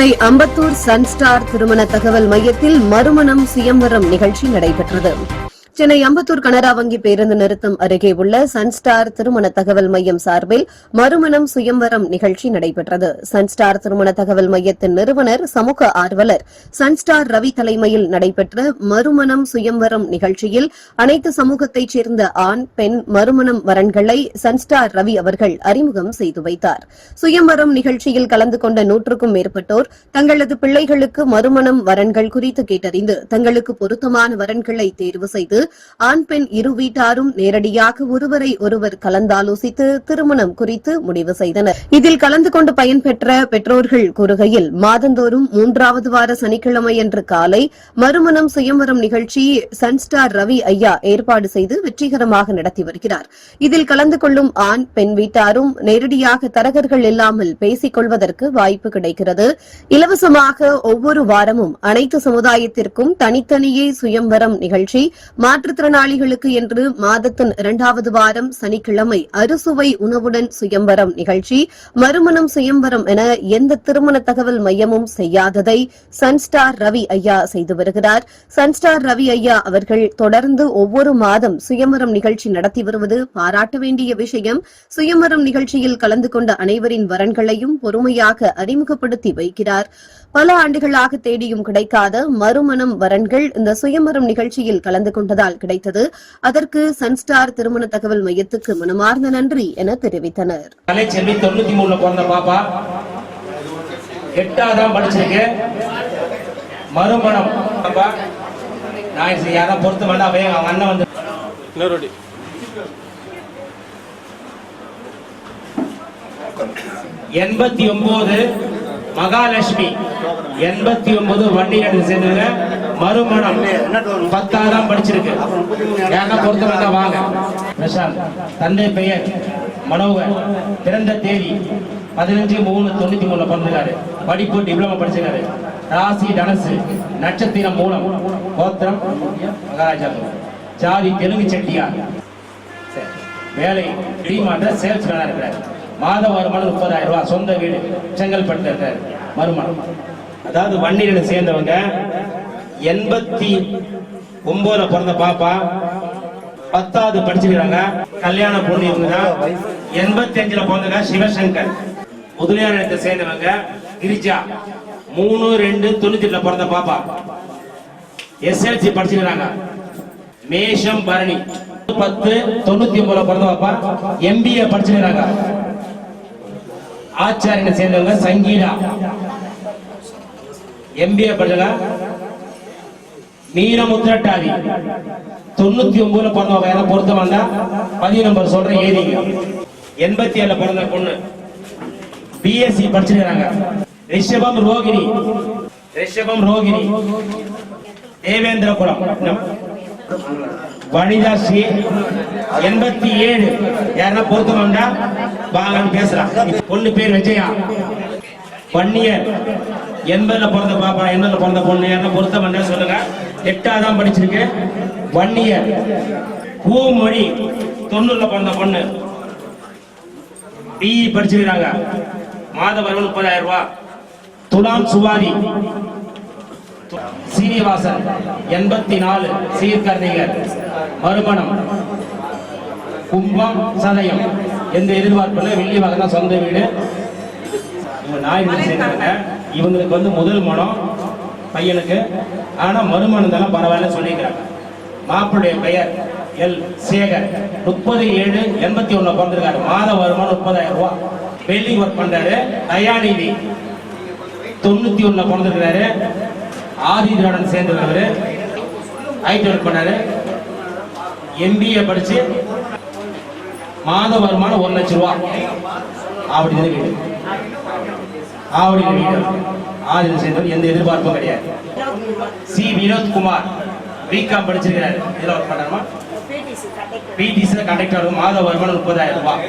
Chennai Ambattur Sunstar திருமண தகவல் மையத்தில் மறுமணம் சுயம்பரம் நிகழ்ச்சி நடைபெற்றது. சென்னை அம்பத்தூர் கனரா வங்கி பேருந்து நிறுத்தம் அருகே உள்ள சன்ஸ்டார் திருமண தகவல் மையம் சார்பில் மறுமணம் சுயம்பரம் நிகழ்ச்சி நடைபெற்றது. சன்ஸ்டார் திருமண தகவல் மையத்தின் நிறுவனர் சமூக ஆர்வலர் சன்ஸ்டார் ரவி தலைமையில் நடைபெற்ற மறுமணம் சுயம்வரம் நிகழ்ச்சியில் அனைத்து சமூகத்தைச் சேர்ந்த ஆண் பெண் மறுமணம் வரன்களை சன்ஸ்டார் ரவி அவர்கள் அறிமுகம் செய்து வைத்தார். சுயம்வரம் நிகழ்ச்சியில் கலந்து கொண்ட நூற்றுக்கும் மேற்பட்டோர் தங்களது பிள்ளைகளுக்கு மறுமணம் வரன்கள் குறித்து கேட்டறிந்து தங்களுக்கு பொருத்தமான வரன்களை தேர்வு செய்து ஆண் பெண் இரு வீட்டாரும் நேரடியாக ஒருவரை ஒருவர் கலந்தாலோசித்து திருமணம் குறித்து முடிவு செய்தனர். இதில் கலந்து கொண்டு பயன்பெற்ற பெற்றோர்கள் கூறுகையில் மாதந்தோறும் மூன்றாவது வார சனிக்கிழமையன்று காலை மறுமணம் சுயம்வரம் நிகழ்ச்சி சன்ஸ்டார் ரவி ஐயா ஏற்பாடு செய்து வெற்றிகரமாக நடத்தி வருகிறார். இதில் கலந்து கொள்ளும் ஆண் பெண் வீட்டாரும் நேரடியாக தரகர்கள் இல்லாமல் பேசிக் கொள்வதற்கு வாய்ப்பு கிடைக்கிறது. இலவசமாக ஒவ்வொரு வாரமும் அனைத்து சமுதாயத்திற்கும் தனித்தனியே சுயம்வரம் நிகழ்ச்சி மாற்றுத்திறனாளிகளுக்கு என்று மாதத்தின் இரண்டாவது வாரம் சனிக்கிழமை அறுசுவை உணவுடன் சுயம்பரம் நிகழ்ச்சி. மறுமணம் சுயம்பரம் என எந்த திருமண தகவல் மையமும் செய்யாததை சன்ஸ்டார் ரவி ஐயா செய்து வருகிறார். சன்ஸ்டார் ரவி ஐயா அவர்கள் தொடர்ந்து ஒவ்வொரு மாதம் சுயம்வரம் நிகழ்ச்சி நடத்தி வருவது பாராட்ட வேண்டிய விஷயம். சுயம்வரம் நிகழ்ச்சியில் கலந்து கொண்ட அனைவரின் வரன்களையும் பொறுமையாக அறிமுகப்படுத்தி வைக்கிறார். பல ஆண்டுகளாக தேடியும் கிடைக்காத மறுமணம் வரன்கள் இந்த சுயமரம் நிகழ்ச்சியில் கலந்து கொண்டது கொண்டதால் கிடைத்தது. அதற்கு சன்ஸ்டார் திருமண தகவல் மையத்துக்கு மனமார்ந்த நன்றி என தெரிவித்தனர். கலைச்செல்வி தொண்ணூத்தி மூணுல பிறந்த பாப்பா. எட்டாவதான் படிச்சிருக்கு. மறுமணம். நான் யாராவது பொறுத்து வேண்டாம் அவங்க அண்ணன் வந்து இன்னொரு எண்பத்தி ஒன்பது மகாலட்சுமி. எண்பத்தி ஒன்பது எடுத்து சேர்ந்தவங்க மறுமணம் பத்தாவதான் படிச்சிருக்கு. ஏன்னா பொறுத்தவங்க வாங்க. பிரசாந்த் தந்தை பெயர் மனோகர். பிறந்த தேதி பதினஞ்சு மூணு தொண்ணூத்தி மூணுல பிறந்திருக்காரு. படிப்பு டிப்ளமா படிச்சிருக்காரு. ராசி தனசு நட்சத்திரம் மூலம் கோத்திரம் மகாராஜா ஜாதி தெலுங்கு செட்டியார். வேலை டிமார்ட்ல சேல்ஸ் மேனா இருக்கிறார். மாத வருமானம் முப்பதாயிரம் ரூபாய் சொந்த வீடு செங்கல்பட்டு வருமானம் அதாவது வன்னியரை சேர்ந்தவங்க எண்பத்தி ஒன்பதுல பிறந்த பாப்பா பத்தாவது படிச்சிருக்காங்க கல்யாண பொண்ணு இவங்க தான். எண்பத்தி அஞ்சுல பிறந்தவங்க சிவசங்கர். முதலியாரத்தை சேர்ந்தவங்க கிரிஜா. மூணு ரெண்டு தொண்ணூத்தி எட்டுல பிறந்த பாப்பா. எஸ்எல்சி படிச்சிருக்காங்க மேஷம் பரணி. பத்து தொண்ணூத்தி ஒன்பதுல பிறந்த பாப்பா. எம்பிஏ படிச்சிருக்காங்க ஆச்சாரியனை சேர்ந்தவங்க சங்கீதா. எம்பிஏ படிச்சவங்க மீனமுத்திரட்டாதி தொண்ணூத்தி ஒன்பதுல பிறந்தவங்க. யாரும் பொருத்தம் வந்தா பதிவு நம்பர் சொல்றேன் ஏறிங்க எண்பத்தி ஏழுல பிறந்த பொண்ணு. பிஎஸ்சி படிச்சிருக்காங்க ரிஷபம் ரோகிணி. ரிஷபம் ரோகிணி. தேவேந்திரபுரம். வனிதா ஸ்ரீ எண்பத்தி ஏழு. யாருன்னா பொருத்தம் வந்தா வாங்கன்னு பொண்ணு பேர் விஜயா. வன்னியர் எண்பதுல பிறந்த பாப்பா எண்பதுல பிறந்த பொண்ணு. யாருன்னா பொருத்தம் வந்தா சொல்லுங்க. எட்டாதான் படிச்சிருக்கு. வன்னியர். பூமொழி. தொண்ணூறுல பிறந்த பொண்ணு. பிஇ படிச்சிருக்காங்க. மாத வருமானம் முப்பதாயிரம் ரூபாய் துலாம் சுவாதி. சீனிவாசன் எண்பத்தி நாலு சீர்கர்ணிகர் மறுமணம் கும்பம் சதயம் எந்த எதிர்பார்ப்பில் வெள்ளி தான் சொந்த வீடு. நாய் இவங்களுக்கு வந்து முதல் மனம் பையனுக்கு. ஆனா மறுமணம் தானே பரவாயில்ல சொல்லிக்கிறாங்க மாப்பிள்ளைய பெயர் எல். சேகர். முப்பது ஏழு எண்பத்தி ஒண்ணு பிறந்திருக்காரு. மாத வருமானம் முப்பதாயிரம் ரூபாய் வெல்டிங் ஒர்க் பண்றாரு. தயாநிதி தொண்ணூத்தி ஒண்ணு பிறந்திருக்கிறாரு. ஆதிதிராடன் சேர்ந்தவர் ஐடி ஒர்க் பண்ணாரு எம்பிஏ படிச்சு மாத வருமானம் ஒரு லட்சம் ரூபா. ஆவடி வீடு. ஆவடி வீடு. ஆதி சேர்ந்தவர். எந்த எதிர்பார்ப்பும் கிடையாது. சி வினோத்குமார் பிகாம் படிச்சிருக்கிறாரு. இதில் ஒர்க் பண்ணாருமா பிடிசி கண்டக்டர் பிடிசியில் கண்டக்டர் மாத வருமானம் முப்பதாயிரம் ரூபாய்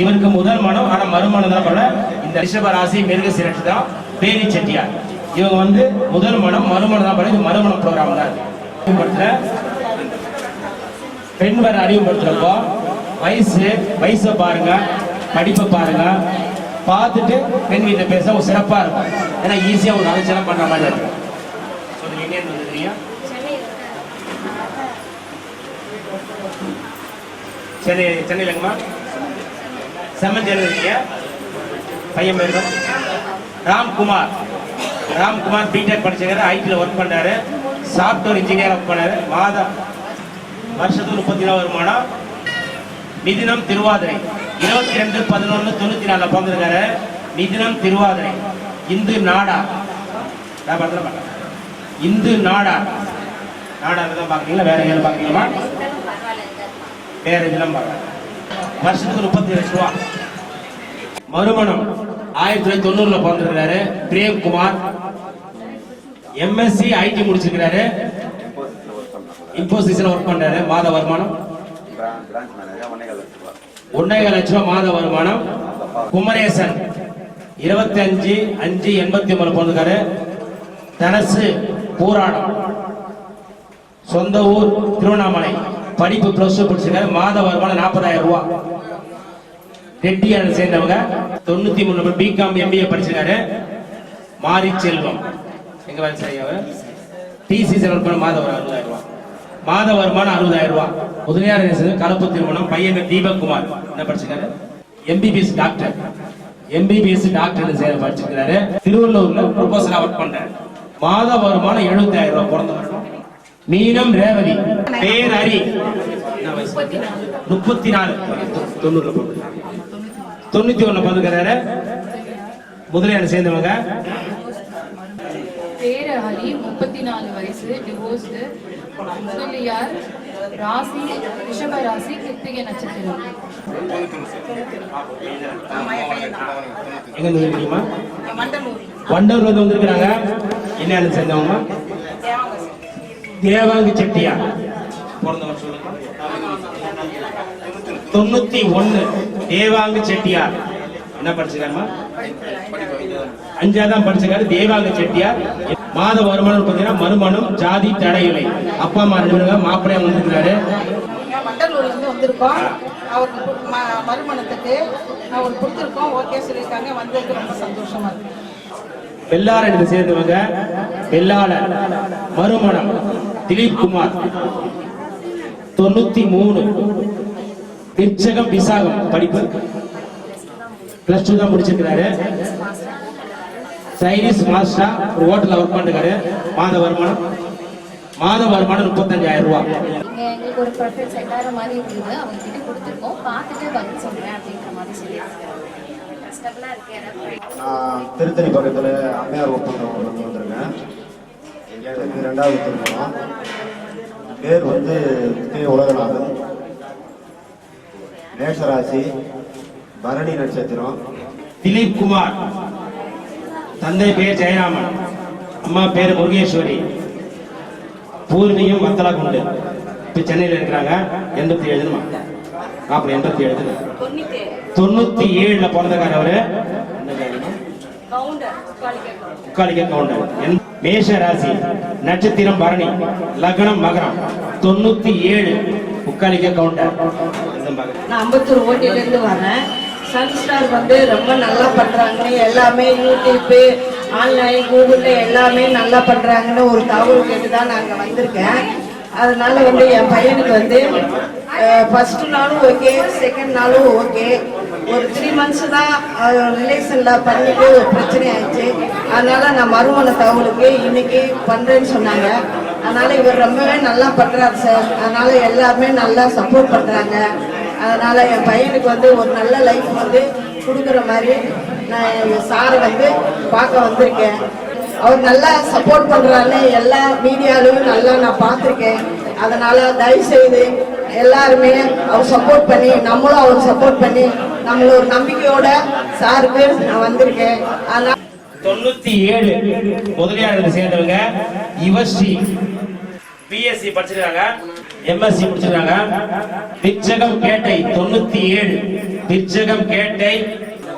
இவருக்கு முதல் மனம் ஆனா மறுமணம் தான் பண்ண இந்த ரிஷப ராசி மிருக சிரட்சி தான் பேரி செட்டியார். இவங்க வந்து முதல் மனம் மறுமணம் தான் பண்ண இது மறுமணம் ப்ரோக்ராம் தான். அறிமுகப்படுத்துற பெண் வர அறிமுகப்படுத்துறப்போ வயசு வயசை பாருங்க படிப்பை பாருங்க. பார்த்துட்டு பெண் வீட்டில் பேச ஒரு சிறப்பாக இருக்கும். ஏன்னா ஈஸியாக ஒரு அலைச்சலம் பண்ணுற மாதிரி இருக்கும். சொல்லுங்க எங்க வந்துருக்கீங்க சென்னை சென்னையிலங்கம்மா? செம்மஞ்சேரி இருக்கீங்க. பையன் பேர் தான் ராம்குமார். ராம்குமார் பிடெக் படிச்சிருக்காரு ஐடியில் ஒர்க் பண்ணார் சாஃப்ட்வேர் இன்ஜினியர் ஒர்க் பண்ணாரு மாதம் வருஷத்துக்கு முப்பத்தி நாலு வருமானம். மிதினம் திருவாதிரை. இருபத்தி ரெண்டு பதினொன்று தொண்ணூத்தி நாலுல பிறந்திருக்காரு மிதினம் திருவாதிரை. இந்து நாடா. நான் பார்க்கறேன். இந்து நாடா. நாடா தான் பார்க்குறீங்களா? வேற எங்கேயும் பார்க்குறீங்களா வேற இதெல்லாம் பார்க்கலாம் வருஷத்துக்கு முப்பத்தி லட்ச ரூபா. மறுமணம். ஆயிரத்தி தொள்ளாயிரத்தி தொண்ணூறுல பிறந்திருக்காரு. பிரேம்குமார். எம்எஸ்சி ஐடி முடிச்சிருக்கிறாரு. இன்போசிஸ்ல ஒர்க் பண்றாரு. மாத வருமானம்? ஒன்னே லட்ச ரூபா லட்சம் மாத வருமானம். குமரேசன் இருபத்தி அஞ்சு அஞ்சு எண்பத்தி ஒன்பது பிறந்திருக்காரு. தனசு போராடம். சொந்த ஊர் திருவண்ணாமலை. படிப்பு பிளஸ் டூ படிச்சிருக்காரு. மாத வருமானம் நாற்பதாயிரம் ரூபாய் ரெட்டியார் சேர்ந்தவங்க. தொண்ணூத்தி மூணு பிகாம் எம்பிஏ படிச்சிருக்காரு. மாரி செல்வம் எங்க வேலை செய்யவர் டிசி செலவு பண்ண ஒரு அறுபதாயிரம் ரூபாய் மாத வருமானம் அறுபதாயிரம் ரூபாய் முதலியார் கலப்பு திருமணம். பையன் தீபக்குமார். என்ன படிச்சிருக்காரு? எம்பிபிஎஸ் டாக்டர் எம்பிபிஎஸ் டாக்டர் சேர படிச்சிருக்காரு திருவள்ளூர்ல ப்ரொஃபஸரா ஒர்க் பண்றாரு. மாத வருமானம் எழுபத்தாயிரம் ரூபாய் பிறந்த மீனம் ரேவதி. பேர் ஹரி. முப்பத்தி நாலு. தொண்ணூறுல தொண்ணூத்தி ஒண்ணு பிறந்துக்கிறாரு முதலியார் சேர்ந்தவங்க. பேரு ஹரி முப்பத்தி நாலு வயசு டிவோர்ஸ்டு முதலியார் ராசி ரிஷப ராசி கிருத்திகை நட்சத்திரம். எங்க இருந்து தெரியுமா வண்டூர்ல இருந்து வந்திருக்கிறாங்க. என்ன சேர்ந்தவங்க தேவாங்கு செட்டியார் பிறந்த வருஷம் சொல்லுங்க. தொண்ணூத்தி ஒண்ணு. தேவாங்கு செட்டியார். என்ன படிச்சிருக்காருமா? அஞ்சாதான் படிச்சிருக்காரு. தேவாங்கு செட்டியார். மாத வருமானம் பார்த்தீங்கன்னா மறுமணம் ஜாதி தடையில்லை அப்பா அம்மா ரெண்டு பேரும் மாப்பிள்ளையா வந்திருக்கிறாரு. வந்திருக்கோம். அவருக்கு மறுமணத்துக்கு அவருக்கு கொடுத்துருக்கோம். ஓகே சொல்லியிருக்காங்க. வந்ததுக்கு ரொம்ப சந்தோஷமா இருக்கு. வெள்ளாள இடத்தை சேர்ந்தவங்க. வெள்ளாள மறுமணம் திலீப் குமார். தொண்ணூத்தி மூணு. விற்சகம் விசாகம் படிப்பு. பிளஸ் டூ தான் முடிச்சிருக்கிறாரு. சைனீஸ் மாஸ்டரா ஒரு ஹோட்டல்ல ஒர்க் பண்ணிருக்காரு. மாத வருமானம். மாத வருமானம் முப்பத்தஞ்சாயிரம் ரூபாய் இங்க எங்களுக்கு ஒரு ப்ரொஃபைல் செட் ஆகிற மாதிரி இருந்தது. அவங்க கிட்ட கொடுத்துருக்கோம். பார்த்துட்டு பதில் சொல்றேன் அப்படின்ற மாதிரி சொல்லியிருக்காங்க. நான் திருத்தணி பக்கத்தில் அம்மையார் ஒப்பந்தம் வந்து வந்திருக்கேன். எனக்கு ரெண்டாவது திருமணம் பேர் வந்து கே உலகநாதன். மேஷராசி பரணி நட்சத்திரம். திலீப் குமார். தந்தை பேர் ஜெயராமன். அம்மா பேர் முருகேஸ்வரி. பூர்வீகம் வத்தலாக்குண்டு இப்ப சென்னையில இருக்கிறாங்க. எண்பத்தி ஏழுமா நாற்பது எண்பத்தி ஏழு தொண்ணூத்தி. ஏழுல பிறந்தக்கார அவரு? Counter முக்காலிக்க counter. என் மேஷ ராசி நட்சத்திரம் பரணி லக்னம் மகரம். தொண்ணூத்தி ஏழு முக்காலிக்க கவுண்டர். இதுதான் பார்க்கறேன். நான் அம்பத்தூர் ஓட்டிலேருந்து வரேன். சன்ஸ்டார் வந்து ரொம்ப நல்லா பண்ணுறாங்க எல்லாமே யூடியூப்பு ஆன்லைன் கூகுளில் எல்லாமே நல்லா பண்ணுறாங்கன்னு ஒரு தகவல் கேட்டு தான் நாங்கள் வந்திருக்கேன். அதனால வந்து என் பையனுக்கு வந்து ஃபஸ்ட்டு நாளும் ஓகே செகண்ட் நாளும் ஓகே ஒரு த்ரீ மந்த்ஸ் தான் ரிலேஷனில் பண்ணிட்டு ஒரு பிரச்சனை ஆயிடுச்சு. அதனால் நான் மறுமண தகவலுக்கு இன்னைக்கு பண்ணுறேன்னு சொன்னாங்க. அதனால் இவர் ரொம்பவே நல்லா பண்ணுறாரு சார். அதனால் எல்லாருமே நல்லா சப்போர்ட் பண்ணுறாங்க அதனால் என் பையனுக்கு வந்து ஒரு நல்ல லைஃப் வந்து கொடுக்குற மாதிரி நான் என் சாரை வந்து பார்க்க வந்திருக்கேன். அவர் நல்லா சப்போர்ட் பண்ணுறாருன்னு எல்லா மீடியாலையும் நல்லா நான் பார்த்துருக்கேன். அதனால் தயவு செய்து எல்லாருமே அவர் சப்போர்ட் பண்ணி நம்மளும் அவர் சப்போர்ட் பண்ணி நம்மள ஒரு நம்பிக்கையோட சாருக்கு நான் வந்திருக்கேன். அதனால் தொண்ணூத்தி ஏழு முதலியாளர்கள் சேர்ந்தவங்க யுவஸ்ரீ பிஎஸ்சி படிச்சிருக்காங்க எம்எஸ்சி முடிச்சிருக்காங்க. பிச்சகம் கேட்டை தொண்ணூத்தி ஏழு பிச்சகம் கேட்டை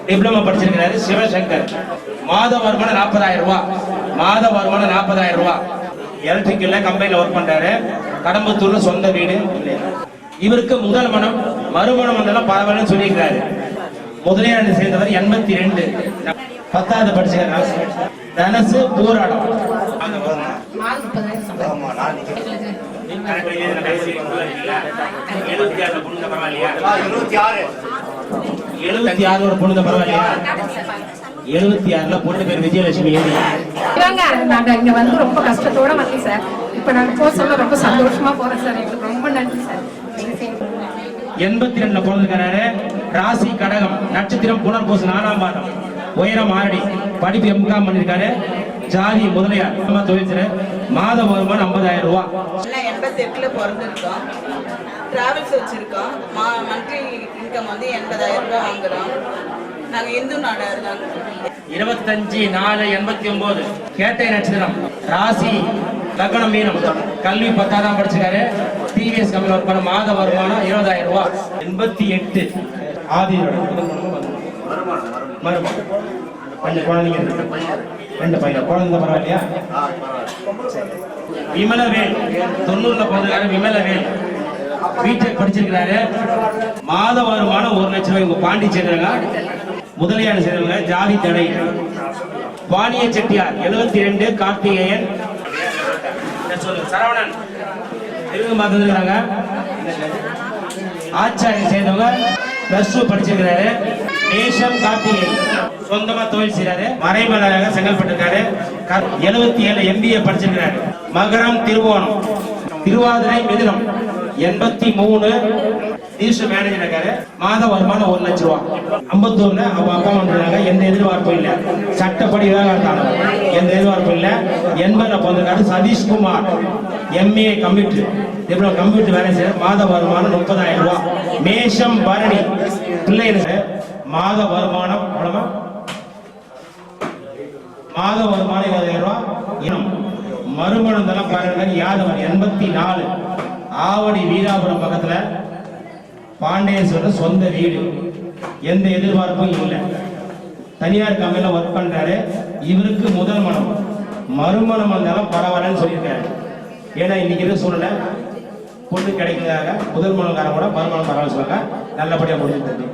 டிப்ளமா படிச்சிருக்கிறாரு சிவசங்கர். மாத வருமானம் நாற்பதாயிரம் ரூபாய் மாத வருமானம் நாற்பதாயிரம் ரூபாய் எலக்ட்ரிக்கல்ல கம்பெனில ஒர்க் பண்றாரு. கடம்பத்தூர்ல சொந்த வீடு. இவருக்கு முதல் மனம் மறுமணம் வந்தாலும் பரவாயில்லன்னு சொல்லியிருக்கிறாரு. முதலியாரை சேர்ந்தவர் எண்பத்தி ரெண்டு. பத்தாவது படிச்சிருக்காரு. தனசு போராடம்? எழுபத்தி ஆறு ஒரு பொண்ணுங்க பரவாயில்லையா? எழுபத்தி ஆறுல பொண்ணு பேர் விஜயலட்சுமி இதாங்க நாங்க இங்க வந்து ரொம்ப கஷ்டத்தோட வந்தோம் சார் இப்ப நாங்க போக சொல்ல ரொம்ப சந்தோஷமா போறோம் சார். எங்களுக்கு ரொம்ப நன்றி சார். எண்பத்தி ரெண்டுல பிறந்திருக்கிறாரு. ராசி கடகம் நட்சத்திரம் புனர்பூசம் நாலாம் பாதம். உயரம் ஆரடி படிப்பு எம்காம் பண்ணிருக்காரு. ஜாதி முதலியார் செய்றாரு. மாத வருமானம் ஐம்பதாயிரம் எல்லாம் எண்பத்தி எட்டுல பிறந்திருக்கோம். டிராவல்ஸ் வச்சிருக்கோம். மா மந்த்லி இன்கம் வந்து எண்பதாயிரம் ரூபாய் வாங்குறோம். நாங்க இந்து நாடா இருக்காங்க இருபத்தஞ்சு நாலு எண்பத்தி ஒன்பது கேட்டை நட்சத்திரம். ராசி லக்னம் மீனம். கல்வி பத்தாதான் படிச்சிருக்காரு. டிவிஎஸ் கம்பெனி ஒர்க் பண்ண மாத வருமானம் இருபதாயிரம் ரூபாய் எண்பத்தி எட்டு. ஆதி மருமகன் கொஞ்சம் குழந்தைங்க. ரெண்டு பையன். குழந்தை பரவாயில்லையா. விமலவேல். தொண்ணூறுல பிறந்திருக்காரு விமலவேல். பிடெக் படிச்சிருக்கிறாரு. மாத வருமானம் ஒரு லட்சம் ரூபாய் உங்க பாண்டிச்சேரிங்க முதலியார் சேர்ந்தவங்க ஜாதி தடை. வாணிய செட்டியார் எழுபத்தி ரெண்டு கார்த்திகேயன் சொல்லுங்க சரவணன். தெலுங்கு பார்த்துருக்காங்க ஆச்சாரிய சேர்ந்தவங்க பிளஸ் டூ படிச்சிருக்கிறாரு. மேஷம் கார்த்திகை சொந்தமா தொழில் செய்யறாரு மறைமலராக செங்கல்பட்டிருக்காரு எழுபத்தி ஏழு எம்பிஏ படிச்சிருக்கிறாரு. மகரம் திருவோணம். திருவாதிரை மிதுனம். எண்பத்தி மூணு ரிஜிஸ்டர் மேனேஜர் இருக்காரு. மாத வருமானம் ஒரு லட்சம் ரூபா. ஐம்பத்தூர்ல அவங்க அப்பா பண்றாங்க எந்த எதிர்பார்ப்பும் இல்ல. சட்டப்படி விவகாரத்தான எந்த எதிர்பார்ப்பும் இல்ல. எண்பதுல பிறந்திருக்காரு Satheeshkumar. MA computer diploma computer வேலை செய்யற மாத வருமானம் முப்பதாயிரம் ரூபா. மேஷம் பரணி. பிள்ளைகளுக்கு மாத வருமானம் எவ்வளவு? மாத வருமானம் இருபதாயிரம் ரூபாய் இனம் மறுமணம் தளம் பாருங்க யாதவர் எண்பத்தி நாலு ஆவடி வீராபுரம் பக்கத்துல பாண்டியேஸ்வரர் சொந்த வீடு. எந்த எதிர்பார்ப்பும் இல்லை. தனியார் கம்பெனியில் ஒர்க் பண்றாரு. இவருக்கு முதல் மனம் மறுமணம் வந்தாலும் பரவாயில்லன்னு சொல்லியிருக்காரு. ஏன்னா இன்னைக்கு இருக்க சூழ்நிலை பொண்ணு கிடைக்கிறதாக முதல் மனக்காரன் கூட மறுமணம் பரவாயில்ல சொல்லுங்க நல்லபடியாக முடிஞ்சு தம்பி